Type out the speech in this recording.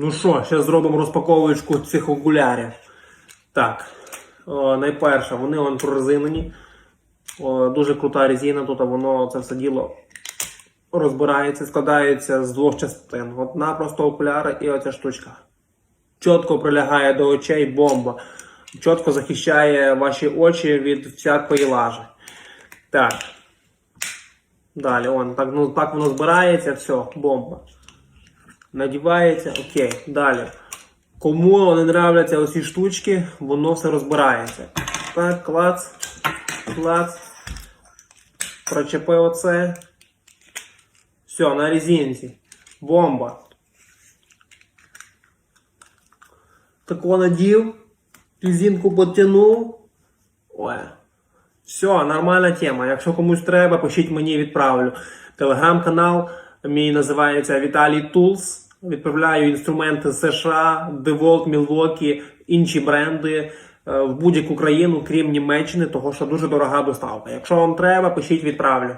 Ну що, зараз зробимо розпаковочку цих окулярів. Так, о, найперше, вони вон прорезинені. О, дуже крута резина, тут воно це все діло розбирається, складається з двох частин. Одна просто окуляри і оця штучка. Чітко прилягає до очей бомба. Чітко захищає ваші очі від всякої лажи. Так. Далі, он, так, ну, так воно збирається, все, бомба. Надівається, окей, далі. Кому не нравляться оці штучки, воно все розбирається. Так, клац, клац. Прочепив оце. Все, на резинці. Бомба. Тако надів, резинку потягнув. Ой. Все, нормальна тема. Якщо комусь треба, пишіть мені, відправлю. Телеграм-канал мій називається Віталій Тулс. Відправляю інструменти США, DeWalt, Milwaukee, інші бренди е, в будь-яку країну, крім Німеччини, того що дуже дорога доставка. Якщо вам треба, пишіть, відправлю.